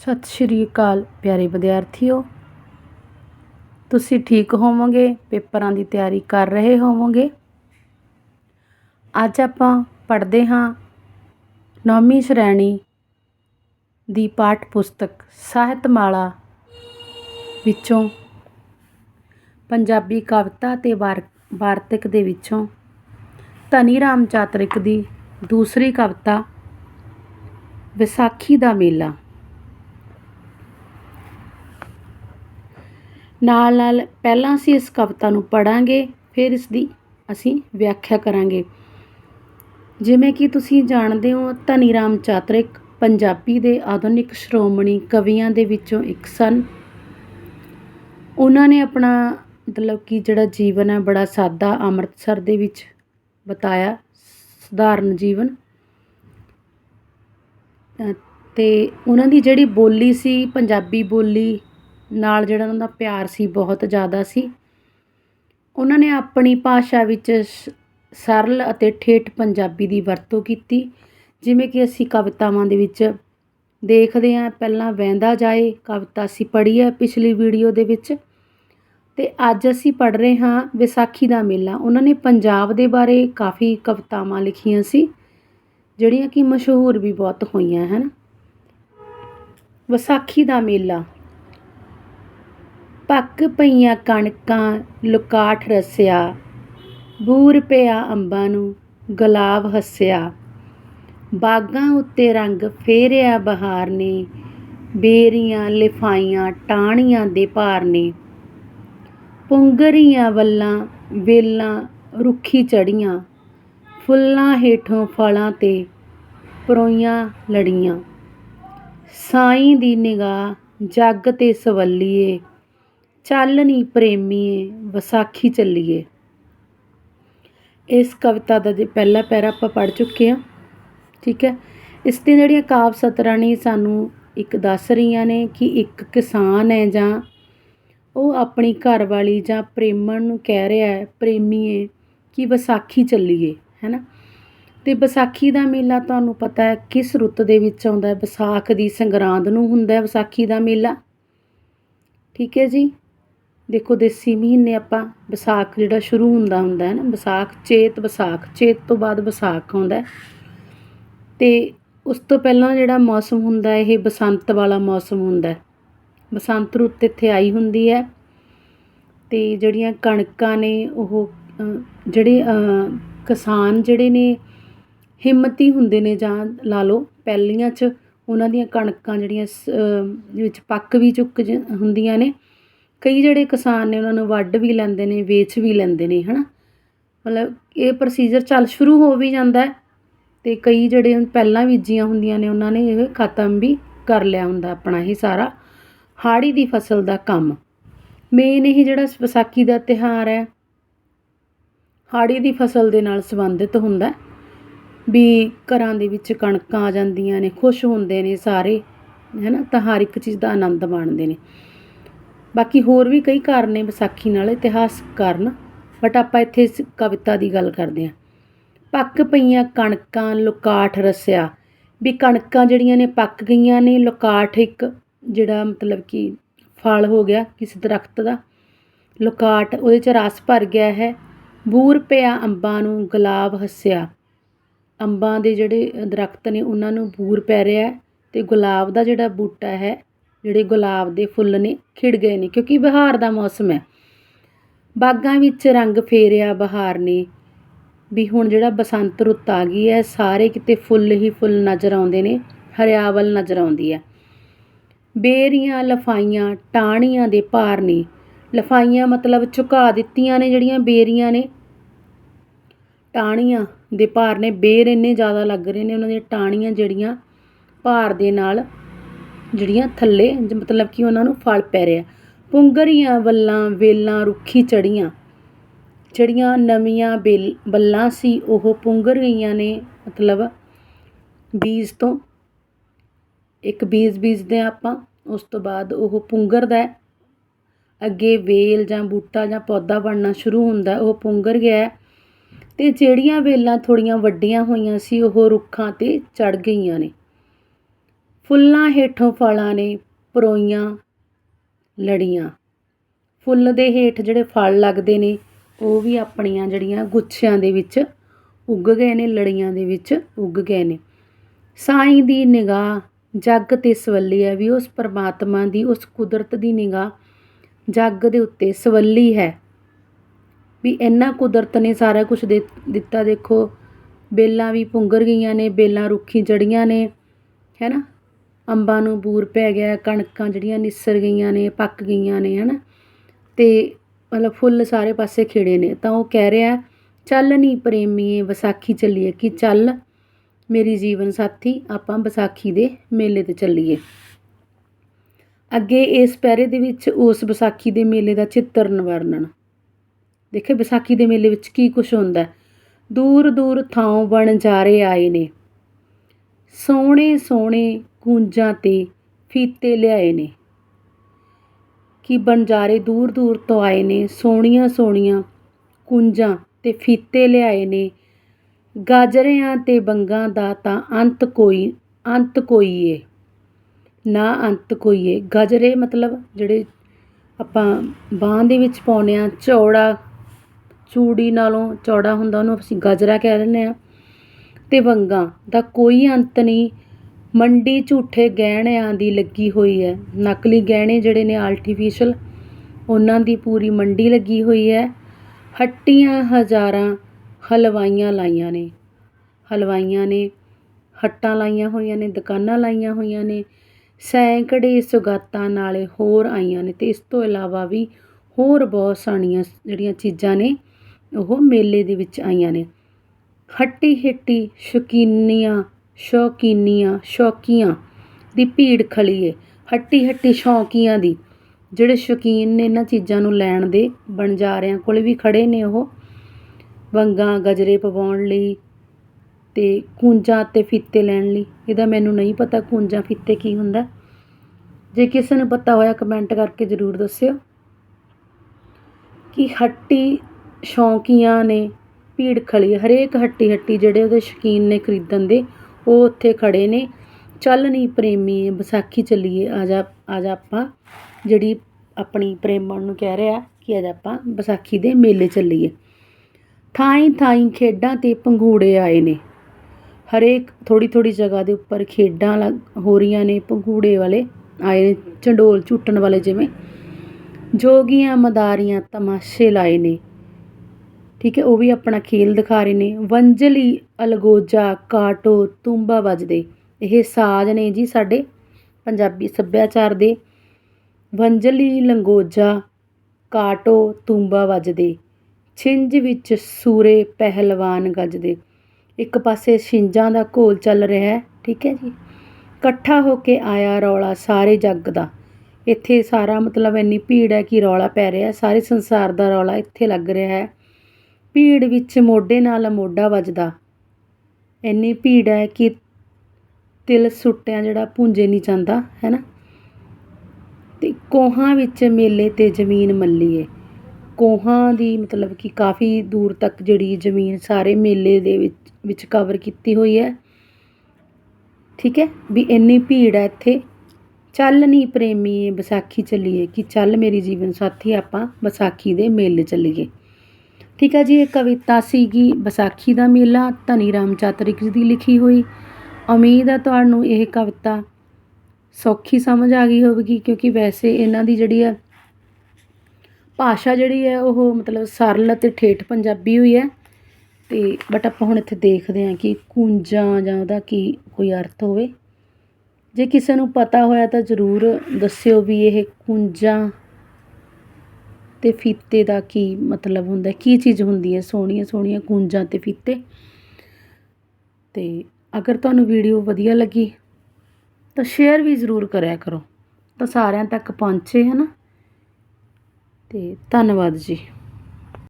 ਸਤਿ ਸ਼੍ਰੀ ਅਕਾਲ ਪਿਆਰੇ ਵਿਦਿਆਰਥੀਓ। ਤੁਸੀਂ ਠੀਕ ਹੋਵੋਗੇ? ਪੇਪਰਾਂ ਦੀ ਤਿਆਰੀ ਕਰ ਰਹੇ ਹੋਵੋਗੇ? ਅੱਜ ਆਪਾਂ ਪੜ੍ਹਦੇ ਹਾਂ ਨੌਵੀਂ ਸ਼੍ਰੇਣੀ ਦੀ ਪਾਠ ਪੁਸਤਕ ਸਾਹਿਤਮਾਲਾ ਵਿੱਚੋਂ ਪੰਜਾਬੀ ਕਵਿਤਾ ਤੇ ਵਾਰ, ਵਾਰਤਕ ਦੇ ਵਿੱਚੋਂ ਧਨੀ ਰਾਮ ਚਾਤਰਿਕ ਦੀ ਦੂਸਰੀ ਕਵਿਤਾ ਵਿਸਾਖੀ ਦਾ ਮੇਲਾ। ਨਾਲ ਨਾਲ ਪਹਿਲਾਂ ਅਸੀਂ ਇਸ ਕਵਿਤਾ ਨੂੰ ਪੜ੍ਹਾਂਗੇ, ਫਿਰ ਇਸ ਦੀ ਅਸੀਂ ਵਿਆਖਿਆ ਕਰਾਂਗੇ। ਜਿਵੇਂ ਕਿ ਤੁਸੀਂ ਜਾਣਦੇ ਹੋ, ਧਨੀ ਰਾਮ ਚਾਤਰਿਕ ਪੰਜਾਬੀ ਦੇ ਆਧੁਨਿਕ ਸ਼੍ਰੋਮਣੀ ਕਵੀਆਂ ਦੇ ਵਿੱਚੋਂ ਇੱਕ ਸਨ। ਉਹਨਾਂ ਨੇ ਆਪਣਾ ਮਤਲਬ ਕਿ ਜਿਹੜਾ ਜੀਵਨ ਹੈ, ਬੜਾ ਸਾਦਾ ਅੰਮ੍ਰਿਤਸਰ ਦੇ ਵਿੱਚ ਬਤਾਇਆ, ਸਧਾਰਨ ਜੀਵਨ। ਅਤੇ ਉਹਨਾਂ ਦੀ ਜਿਹੜੀ ਬੋਲੀ ਸੀ, ਪੰਜਾਬੀ ਬੋਲੀ ਨਾਲ ਜਿਹੜਾ ਉਹਨਾਂ ਦਾ ਪਿਆਰ ਸੀ ਬਹੁਤ ਜ਼ਿਆਦਾ ਸੀ। ਉਹਨਾਂ ਨੇ ਆਪਣੀ ਭਾਸ਼ਾ ਵਿੱਚ ਸ, ਸਰਲ ਅਤੇ ਠੇਠ ਪੰਜਾਬੀ ਦੀ ਵਰਤੋਂ ਕੀਤੀ, ਜਿਵੇਂ ਕਿ ਅਸੀਂ ਕਵਿਤਾਵਾਂ ਦੇ ਵਿੱਚ ਦੇਖਦੇ ਹਾਂ, ਪਹਿਲਾਂ ਵਹਿੰਦਾ ਜਾਏ, ਕਵਿਤਾ ਅਸੀਂ ਪੜ੍ਹੀ ਹੈ ਪਿਛਲੀ ਵੀਡੀਓ ਦੇ ਵਿੱਚ। ਅਤੇ ਅੱਜ ਅਸੀਂ ਪੜ੍ਹ ਰਹੇ ਹਾਂ ਵਿਸਾਖੀ ਦਾ ਮੇਲਾ। ਉਹਨਾਂ ਨੇ ਪੰਜਾਬ ਦੇ ਬਾਰੇ ਕਾਫੀ ਕਵਿਤਾਵਾਂ ਲਿਖੀਆਂ ਸੀ, ਜਿਹੜੀਆਂ ਕਿ ਮਸ਼ਹੂਰ ਵੀ ਬਹੁਤ ਹੋਈਆਂ ਹਨ ਵਿਸਾਖੀ ਦਾ ਮੇਲਾ। ਪੱਕ ਪਈਆਂ ਕਣਕਾਂ ਲੁਕਾਠ ਰਸਿਆ। ਬੂਰ ਪਿਆ ਅੰਬਾਂ ਨੂੰ ਗੁਲਾਬ ਹੱਸਿਆ। ਬਾਗਾਂ ਉੱਤੇ ਰੰਗ ਫੇਰਿਆ ਬਹਾਰ ਨੇ, ਬੇਰੀਆਂ ਲਿਫਾਈਆਂ ਟਾਹਣੀਆਂ ਦੇ ਭਾਰ ਨੇ। ਪੁੰਗਰੀਆਂ ਵੱਲਾਂ ਵੇਲਾਂ ਰੁੱਖੀ ਚੜ੍ਹੀਆਂ, ਫੁੱਲਾਂ ਹੇਠੋਂ ਫਲਾਂ ਤੇ ਪਰੋਈਆਂ ਲੜੀਆਂ। ਸਾਈਂ ਦੀ ਨਿਗਾਹ ਜੱਗ ਤੇ ਸਵੱਲੀਏ ਚੱਲ ਨੀ ਪ੍ਰੇਮੀਏ, ਵਿਸਾਖੀ ਚੱਲੀਏ। ਇਸ ਕਵਿਤਾ ਦਾ ਜੇ ਪਹਿਲਾ ਪੈਰਾ ਆਪਾਂ ਪੜ੍ਹ ਚੁੱਕੇ ਹਾਂ, ਠੀਕ ਹੈ। ਇਸ ਦੀਆਂ ਜਿਹੜੀਆਂ ਕਾਵ ਸਤਰਾਂ ਨੇ, ਸਾਨੂੰ ਇੱਕ ਦੱਸ ਰਹੀਆਂ ਨੇ ਕਿ ਇੱਕ ਕਿਸਾਨ ਹੈ ਜਾਂ ਉਹ ਆਪਣੀ ਘਰਵਾਲੀ ਜਾਂ ਪ੍ਰੇਮਣ ਨੂੰ ਕਹਿ ਰਿਹਾ ਹੈ, ਪ੍ਰੇਮੀਏ, ਕਿ ਵਿਸਾਖੀ ਚੱਲੀਏ ਹੈਨਾ ਤੇ ਵਿਸਾਖੀ ਦਾ ਮੇਲਾ ਤੁਹਾਨੂੰ ਪਤਾ ਹੈ, ਕਿਸ ਰੁੱਤ ਦੇ ਵਿੱਚ ਆਉਂਦਾ ਹੈ? ਵਿਸਾਖ ਦੀ ਸੰਗਰਾਂਦ ਨੂੰ ਹੁੰਦਾ ਹੈ ਵਿਸਾਖੀ ਦਾ ਮੇਲਾ। ਠੀਕ ਹੈ ਜੀ। ਦੇਖੋ ਦੇਸੀ ਮਹੀਨੇ ਆਪਾਂ ਵਿਸਾਖ ਜਿਹੜਾ ਸ਼ੁਰੂ ਹੁੰਦਾ ਹੁੰਦਾ ਹੈ ਨਾ, ਵਿਸਾਖ ਚੇਤ ਵਿਸਾਖ ਚੇਤ ਤੋਂ ਬਾਅਦ ਵਿਸਾਖ ਆਉਂਦਾ ਤੇ ਉਸ ਤੋਂ ਪਹਿਲਾਂ ਜਿਹੜਾ ਮੌਸਮ ਹੁੰਦਾ ਇਹ ਬਸੰਤ ਵਾਲਾ ਮੌਸਮ ਹੁੰਦਾ ਬਸੰਤ ਰੁੱਤ ਇੱਥੇ ਆਈ ਹੁੰਦੀ ਹੈ ਤੇ ਜਿਹੜੀਆਂ ਕਣਕਾਂ ਨੇ ਉਹ ਜਿਹੜੇ ਕਿਸਾਨ ਜਿਹੜੇ ਨੇ, ਹਿੰਮਤੀ ਹੁੰਦੇ ਨੇ ਜਾਂ ਲਾ ਲਓ ਪਹਿਲੀਆਂ 'ਚ ਉਹਨਾਂ ਦੀਆਂ ਕਣਕਾਂ ਜਿਹੜੀਆਂ ਵਿੱਚ ਪੱਕ ਵੀ ਚੁੱਕ ਹੁੰਦੀਆਂ ਨੇ ਕਈ ਜਿਹੜੇ ਕਿਸਾਨ ਨੇ ਉਹਨਾਂ ਨੂੰ ਵੱਢ ਵੀ ਲੈਂਦੇ ਨੇ, ਵੇਚ ਵੀ ਲੈਂਦੇ ਨੇ ਹੈ ਨਾ ਮਤਲਬ ਇਹ ਪ੍ਰੋਸੀਜਰ ਚੱਲ ਸ਼ੁਰੂ ਹੋ ਵੀ ਜਾਂਦਾ ਅਤੇ ਕਈ ਜਿਹੜੇ ਪਹਿਲਾਂ ਬੀਜੀਆਂ ਹੁੰਦੀਆਂ ਨੇ, ਉਹਨਾਂ ਨੇ ਇਹ ਖਤਮ ਵੀ ਕਰ ਲਿਆ ਹੁੰਦਾ ਆਪਣਾ ਇਹ ਸਾਰਾ ਹਾੜੀ ਦੀ ਫਸਲ ਦਾ ਕੰਮ। ਮੇਨ ਇਹ ਜਿਹੜਾ ਵਿਸਾਖੀ ਦਾ ਤਿਹਾਰ ਹੈ ਹਾੜੀ ਦੀ ਫਸਲ ਦੇ ਨਾਲ ਸੰਬੰਧਿਤ ਹੁੰਦਾ ਵੀ ਘਰਾਂ ਦੇ ਵਿੱਚ ਕਣਕਾਂ ਆ ਜਾਂਦੀਆਂ ਨੇ, ਖੁਸ਼ ਹੁੰਦੇ ਨੇ ਸਾਰੇ ਹੈ ਨਾ ਤਾਂ ਹਰ ਇੱਕ ਚੀਜ਼ ਦਾ ਆਨੰਦ ਮਾਣਦੇ ਨੇ। ਬਾਕੀ ਹੋਰ ਵੀ ਕਈ ਕਾਰਨ ਨੇ ਵਿਸਾਖੀ ਨਾਲ, ਇਤਿਹਾਸਕ ਕਾਰਨ ਬਟ ਆਪਾਂ ਇੱਥੇ ਇਸ ਕਵਿਤਾ ਦੀ ਗੱਲ ਕਰਦੇ ਹਾਂ। ਪੱਕ ਪਈਆਂ ਕਣਕਾਂ, ਲੁਕਾਠ ਰਸਿਆ। ਵੀ ਕਣਕਾਂ ਜਿਹੜੀਆਂ ਨੇ ਪੱਕ ਗਈਆਂ ਨੇ, ਲੁਕਾਠ ਇੱਕ ਜਿਹੜਾ ਮਤਲਬ ਕਿ ਫਲ ਹੋ ਗਿਆ ਕਿਸੇ ਦਰਖਤ ਦਾ। ਲੁਕਾਟ ਉਹਦੇ 'ਚ ਰਸ ਭਰ ਗਿਆ ਹੈ। ਬੂਰ ਪਿਆ ਅੰਬਾਂ ਨੂੰ, ਗੁਲਾਬ ਹੱਸਿਆ। ਅੰਬਾਂ ਦੇ ਜਿਹੜੇ ਦਰਖਤ ਨੇ, ਉਹਨਾਂ ਨੂੰ ਬੂਰ ਪੈ ਰਿਹਾ ਤੇ ਗੁਲਾਬ ਦਾ ਜਿਹੜਾ ਬੂਟਾ ਹੈ ਜਿਹੜੇ ਗੁਲਾਬ ਦੇ ਫੁੱਲ ਨੇ, ਖਿੜ ਗਏ ਨੇ, ਕਿਉਂਕਿ ਬਹਾਰ ਦਾ ਮੌਸਮ ਹੈ। ਬਾਗਾਂ ਵਿੱਚ ਰੰਗ ਫੇਰਿਆ ਬਹਾਰ ਨੇ। ਵੀ ਹੁਣ ਜਿਹੜਾ ਬਸੰਤ ਰੁੱਤ ਆ ਗਈ ਹੈ, ਸਾਰੇ ਕਿਤੇ ਫੁੱਲ ਹੀ ਫੁੱਲ ਨਜ਼ਰ ਆਉਂਦੇ ਨੇ, ਹਰਿਆਵਲ ਨਜ਼ਰ ਆਉਂਦੀ ਹੈ। ਬੇਰੀਆਂ, ਲਫਾਈਆਂ, ਟਾਹਣੀਆਂ ਦੇ ਭਾਰ ਨੇ। ਲਫਾਈਆਂ ਮਤਲਬ ਝੁਕਾ ਦਿੱਤੀਆਂ ਨੇ ਜਿਹੜੀਆਂ ਬੇਰੀਆਂ ਨੇ। ਟਾਹਣੀਆਂ ਦੇ ਭਾਰ ਨੇ, ਬੇਰ ਇੰਨੇ ਜ਼ਿਆਦਾ ਲੱਗ ਰਹੇ ਨੇ, ਉਹਨਾਂ ਦੀਆਂ ਟਾਹਣੀਆਂ ਜਿਹੜੀਆਂ ਭਾਰ ਦੇ ਨਾਲ ਜਿਹੜੀਆਂ ਥੱਲੇ ਮਤਲਬ ਕਿ ਉਹਨਾਂ ਨੂੰ ਫਲ ਪੈ ਰਿਹਾ। ਪੁੰਗਰੀਆਂ, ਵੱਲਾਂ, ਵੇਲਾਂ, ਰੁੱਖੀ ਚੜੀਆਂ। ਜਿਹੜੀਆਂ ਨਵੀਆਂ ਬੇਲ ਵੱਲਾਂ ਸੀ, ਉਹ ਪੁੰਗਰ ਗਈਆਂ ਨੇ, ਮਤਲਬ ਬੀਜ ਤੋਂ। ਇੱਕ ਬੀਜ ਬੀਜਦੇ ਆ ਆਪਾਂ, ਉਸ ਤੋਂ ਬਾਅਦ ਉਹ ਪੁੰਗਰਦਾ ਹੈ। ਅੱਗੇ ਵੇਲ ਜਾਂ ਬੂਟਾ ਜਾਂ ਪੌਦਾ ਬਣਨਾ ਸ਼ੁਰੂ ਹੁੰਦਾ ਉਹ ਪੁੰਗਰ ਗਿਆ ਤੇ ਜਿਹੜੀਆਂ ਵੇਲਾਂ ਥੋੜੀਆਂ ਵੱਡੀਆਂ ਹੋਈਆਂ ਸੀ, ਉਹ ਰੁੱਖਾਂ ਤੇ ਚੜ ਗਈਆਂ ਨੇ। ਫੁੱਲਾਂ ਹੇਠੋਂ ਫਲਾਂ ਨੇ ਪਰੋਈਆਂ ਲੜੀਆਂ। ਫੁੱਲ ਦੇ ਹੇਠ ਜਿਹੜੇ ਫਲ ਲੱਗਦੇ ਨੇ, ਉਹ ਵੀ ਆਪਣੀਆਂ ਜਿਹੜੀਆਂ ਗੁੱਛਿਆਂ ਦੇ ਵਿੱਚ ਉੱਗ ਗਏ ਨੇ, ਲੜੀਆਂ ਦੇ ਵਿੱਚ ਉੱਗ ਗਏ ਨੇ। ਸਾਈਂ ਦੀ ਨਿਗਾਹ, ਜੱਗ ਤੇ ਸਵੱਲੀ ਹੈ ਵੀ ਉਸ ਪਰਮਾਤਮਾ ਦੀ, ਉਸ ਕੁਦਰਤ ਦੀ ਨਿਗਾਹ ਜੱਗ ਦੇ ਉੱਤੇ ਸਵੱਲੀ ਹੈ। ਵੀ ਇੰਨਾ ਕੁਦਰਤ ਨੇ ਸਾਰਾ ਕੁਝ ਦੇ ਦਿੱਤਾ, ਦੇਖੋ, ਬੇਲਾਂ ਵੀ ਪੁੰਗਰ ਗਈਆਂ ਨੇ, ਬੇਲਾਂ ਰੁੱਖੀ ਜੜੀਆਂ ਨੇ, ਹੈ ਨਾ? ਅੰਬਾਂ ਨੂੰ ਬੂਰ ਪੈ ਗਿਆ, ਕਣਕਾਂ ਜਿਹੜੀਆਂ ਨਿਸਰ ਗਈਆਂ ਨੇ, ਪੱਕ ਗਈਆਂ ਨੇ ਹੈ ਨਾ ਅਤੇ ਮਤਲਬ ਫੁੱਲ ਸਾਰੇ ਪਾਸੇ ਖਿੜੇ ਨੇ। ਤਾਂ ਉਹ ਕਹਿ ਰਿਹਾ, ਚੱਲ ਨੀ ਪ੍ਰੇਮੀਏ, ਵਿਸਾਖੀ ਚੱਲੀਏ ਕਿ ਚੱਲ ਮੇਰੀ ਜੀਵਨ ਸਾਥੀ, ਆਪਾਂ ਵਿਸਾਖੀ ਦੇ ਮੇਲੇ ਤੇ ਚੱਲੀਏ। ਅੱਗੇ ਇਸ ਪੈਰੇ ਦੇ ਵਿੱਚ ਉਸ ਵਿਸਾਖੀ ਦੇ ਮੇਲੇ ਦਾ ਚਿੱਤਰਨ ਵਰਣਨ ਦੇਖੇ ਵਿਸਾਖੀ ਦੇ ਮੇਲੇ ਵਿੱਚ ਕੀ ਕੁਝ ਹੁੰਦਾ? ਦੂਰ ਦੂਰ ਥਾਂ ਬਣ ਜਾ ਰਹੇ ਆਏ ਨੇ। ਸੋਹਣੇ ਸੋਹਣੇ ਕੂੰਜਾਂ ਤੇ ਫੀਤੇ ਲਿਆਏ ਨੇ। ਕਿ ਬੰਜਾਰੇ ਦੂਰ ਦੂਰ ਤੋਂ ਆਏ ਨੇ, ਸੋਹਣੀਆਂ ਸੋਹਣੀਆਂ ਕੁੰਜਾਂ ਤੇ ਫੀਤੇ ਲਿਆਏ ਨੇ। ਗਾਜਰਿਆਂ ਤੇ ਬੰਗਾਂ ਦਾ ਤਾਂ ਅੰਤ ਕੋਈ ਅੰਤ ਕੋਈ ਏ। ਨਾ ਅੰਤ ਕੋਈ ਏ। ਗਾਜਰੇ ਮਤਲਬ ਜਿਹੜੇ ਆਪਾਂ ਬਾਂਹ ਦੇ ਵਿੱਚ ਪਾਉਂਦੇ ਹਾਂ, ਚੌੜਾ, ਚੂੜੀ ਨਾਲੋਂ ਚੌੜਾ ਹੁੰਦਾ, ਉਹਨੂੰ ਅਸੀਂ ਗਾਜਰਾ ਕਹਿ ਦਿੰਦੇ ਹਾਂ। ਅਤੇ ਵੰਗਾਂ ਦਾ ਕੋਈ ਅੰਤ ਨਹੀਂ। ਮੰਡੀ ਝੂਠੇ ਗਹਿਣਿਆਂ ਦੀ ਲੱਗੀ ਹੋਈ ਹੈ। ਨਕਲੀ ਗਹਿਣੇ ਜਿਹੜੇ ਨੇ ਆਰਟੀਫੀਸ਼ਲ ਉਹਨਾਂ ਦੀ ਪੂਰੀ ਮੰਡੀ ਲੱਗੀ ਹੋਈ ਹੈ। ਹੱਟੀਆਂ ਹਜ਼ਾਰਾਂ ਹਲਵਾਈਆਂ ਲਾਈਆਂ ਨੇ। ਹਲਵਾਈਆਂ ਨੇ ਹੱਟਾਂ ਲਾਈਆਂ ਹੋਈਆਂ ਨੇ, ਦੁਕਾਨਾਂ ਲਾਈਆਂ ਹੋਈਆਂ ਨੇ। ਸੈਂਕੜੇ ਸੁਗਾਤਾਂ ਨਾਲੇ ਹੋਰ ਆਈਆਂ ਨੇ ਤੇ ਇਸ ਤੋਂ ਇਲਾਵਾ ਵੀ ਹੋਰ ਬਹੁਤ ਸਾਰੀਆਂ ਜਿਹੜੀਆਂ ਚੀਜ਼ਾਂ ਨੇ, ਉਹ ਮੇਲੇ ਦੇ ਵਿੱਚ ਆਈਆਂ ਨੇ। ਹੱਟੀ ਹਿੱਟੀ ਸ਼ੌਕੀਨੀਆਂ ਸ਼ੌਕੀਨੀਆਂ, ਸ਼ੌਕੀਆਂ ਦੀ ਭੀੜ ਖਲੀ ਏ ਹੱਟੀ ਹੱਟੀ ਸ਼ੌਕੀਆਂ ਦੀ। ਜਿਹੜੇ ਸ਼ੌਕੀਨ ਨੇ ਇਹਨਾਂ ਚੀਜ਼ਾਂ ਨੂੰ ਲੈਣ ਦੇ ਬਣਜਾਰਿਆਂ ਕੋਲ ਵੀ ਖੜ੍ਹੇ ਨੇ ਉਹ। ਵੰਗਾਂ, ਗਜਰੇ ਪਵਾਉਣ ਲਈ ਅਤੇ ਕੂੰਜਾਂ ਅਤੇ ਫੀਤੇ ਲੈਣ ਲਈ। ਇਹਦਾ ਮੈਨੂੰ ਨਹੀਂ ਪਤਾ ਕੂੰਜਾਂ ਫੀਤੇ ਕੀ ਹੁੰਦਾ। ਜੇ ਕਿਸੇ ਨੂੰ ਪਤਾ ਹੋਇਆ ਕਮੈਂਟ ਕਰਕੇ ਜ਼ਰੂਰ ਦੱਸਿਓ। ਕਿ ਹੱਟੀ ਸ਼ੌਕੀਆਂ ਨੇ, ਭੀੜ ਖਲੀ ਹਰੇਕ ਹੱਟੀ ਹੱਟੀ ਜਿਹੜੇ ਉਹਦੇ ਸ਼ੌਕੀਨ ਨੇ ਖਰੀਦਣ ਦੇ ਉਹ ਉੱਥੇ ਖੜ੍ਹੇ ਨੇ। ਚੱਲ ਨੀ ਪ੍ਰੇਮੀ, ਵਿਸਾਖੀ ਚੱਲੀਏ। ਆ ਜਾ ਆ ਆਪਾਂ ਜਿਹੜੀ ਆਪਣੀ ਪ੍ਰੇਮਣ ਨੂੰ ਕਹਿ ਰਿਹਾ ਕਿ ਅੱਜ ਆਪਾਂ ਵਿਸਾਖੀ ਦੇ ਮੇਲੇ ਚੱਲੀਏ। ਥਾਈਂ ਥਾਈਂ ਖੇਡਾਂ ਤੇ ਪੰਘੂੜੇ ਆਏ ਨੇ। ਹਰੇਕ ਥੋੜ੍ਹੀ ਥੋੜ੍ਹੀ ਜਗ੍ਹਾ ਦੇ ਉੱਪਰ ਖੇਡਾਂ ਲੱਗ- ਹੋ ਰਹੀਆਂ ਨੇ, ਪੰਘੂੜੇ ਵਾਲੇ ਆਏ ਨੇ, ਚੰਡੋਲ ਝੂਟਣ ਵਾਲੇ ਜਿਵੇਂ। ਜੋਗੀਆਂ ਮਦਾਰੀਆਂ ਤਮਾਸ਼ੇ ਲਾਏ ਨੇ। ਠੀਕ ਹੈ, ਉਹ ਵੀ ਆਪਣਾ ਖੇਲ ਦਿਖਾ ਰਹੇ ਨੇ। ਵੰਜਲੀ ਅਲਗੋਜਾ, ਕਾਟੋ, ਤੂੰਬਾ ਵੱਜਦੇ। ਇਹ ਸਾਜ਼ ਨੇ ਜੀ ਸਾਡੇ ਪੰਜਾਬੀ ਸੱਭਿਆਚਾਰ ਦੇ। ਵੰਝਲੀ, ਲੰਗੋਜਾ, ਕਾਟੋ, ਤੂੰਬਾ ਵੱਜਦੇ। ਛਿੰਝ ਵਿੱਚ ਸੂਰੇ ਪਹਿਲਵਾਨ ਗੱਜਦੇ। ਇੱਕ ਪਾਸੇ ਛਿੰਝਾਂ ਦਾ ਘੋਲ ਚੱਲ ਰਿਹਾ ਠੀਕ ਹੈ ਜੀ। ਇਕੱਠਾ ਹੋ ਕੇ ਆਇਆ ਰੌਲਾ ਸਾਰੇ ਜੱਗ ਦਾ। ਇੱਥੇ ਸਾਰਾ ਮਤਲਬ ਇੰਨੀ ਭੀੜ ਹੈ ਕਿ ਰੌਲਾ ਪੈ ਰਿਹਾ ਸਾਰੇ ਸੰਸਾਰ ਦਾ ਰੌਲਾ ਇੱਥੇ ਲੱਗ ਰਿਹਾ ਹੈ। ਭੀੜ ਵਿੱਚ ਮੋਢੇ ਨਾਲ ਮੋਢਾ ਵੱਜਦਾ। ਇੰਨੀ ਭੀੜ ਹੈ ਕਿ ਤਿਲ ਸੁੱਟਿਆਂ ਜਿਹੜਾ ਪੁੰਜੇ ਨਹੀਂ ਜਾਂਦਾ, ਹੈ ਨਾ? ਅਤੇ ਕੋਹਾਂ ਵਿੱਚ ਮੇਲੇ ਤੇ ਜ਼ਮੀਨ ਮੱਲੀਏ ਕੋਹਾਂ ਦੀ ਮਤਲਬ ਕਿ ਕਾਫੀ ਦੂਰ ਤੱਕ ਜਿਹੜੀ ਜ਼ਮੀਨ ਸਾਰੇ ਮੇਲੇ ਦੇ ਵਿੱਚ ਵਿੱਚ ਕਵਰ ਕੀਤੀ ਹੋਈ ਹੈ। ਠੀਕ ਹੈ? ਵੀ ਇੰਨੀ ਭੀੜ ਹੈ ਇੱਥੇ। ਚੱਲ ਨਹੀਂ ਪ੍ਰੇਮੀ ਵਿਸਾਖੀ ਚੱਲੀਏ, ਕਿ ਚੱਲ ਮੇਰੀ ਜੀਵਨ ਸਾਥੀ ਆਪਾਂ ਵਿਸਾਖੀ ਦੇ ਮੇਲੇ ਚੱਲੀਏ। ਠੀਕ ਹੈ ਜੀ, ਇਹ ਕਵਿਤਾ ਸੀਗੀ ਵਿਸਾਖੀ ਦਾ ਮੇਲਾ, ਧਨੀ ਰਾਮ ਚਾਤਰਿਕ ਜੀ ਦੀ ਲਿਖੀ ਹੋਈ। ਉਮੀਦ ਹੈ ਤੁਹਾਨੂੰ ਇਹ ਕਵਿਤਾ ਸੌਖੀ ਸਮਝ ਆ ਗਈ ਹੋਵੇਗੀ, ਕਿਉਂਕਿ ਵੈਸੇ ਇਹਨਾਂ ਦੀ ਜਿਹੜੀ ਹੈ ਭਾਸ਼ਾ ਜਿਹੜੀ ਹੈ ਉਹ ਮਤਲਬ ਸਰਲ ਅਤੇ ਠੇਠ ਪੰਜਾਬੀ ਹੋਈ ਹੈ ਤੇ ਬਟ ਆਪਾਂ ਹੁਣ ਇੱਥੇ ਦੇਖਦੇ ਹਾਂ ਕਿ ਕੂੰਜਾਂ ਜਾਂ ਉਹਦਾ ਕੀ ਕੋਈ ਅਰਥ ਹੋਵੇ। ਜੇ ਕਿਸੇ ਨੂੰ ਪਤਾ ਹੋਇਆ ਤਾਂ ਜ਼ਰੂਰ ਦੱਸਿਓ ਵੀ ਇਹ ਕੂੰਜਾਂ ਅਤੇ ਫੀਤੇ ਦਾ ਕੀ ਮਤਲਬ ਹੁੰਦਾ, ਕੀ ਚੀਜ਼ ਹੁੰਦੀ ਹੈ, ਸੋਹਣੀਆਂ ਸੋਹਣੀਆਂ ਕੂੰਜਾਂ ਅਤੇ ਫੀਤੇ। ਅਤੇ ਅਗਰ ਤੁਹਾਨੂੰ ਵੀਡੀਓ ਵਧੀਆ ਲੱਗੀ, ਤਾਂ ਸ਼ੇਅਰ ਵੀ ਜ਼ਰੂਰ ਕਰਿਆ ਕਰੋ। ਤਾਂ ਸਾਰਿਆਂ ਤੱਕ ਪਹੁੰਚੇ ਹੈ ਨਾ ਅਤੇ ਧੰਨਵਾਦ ਜੀ।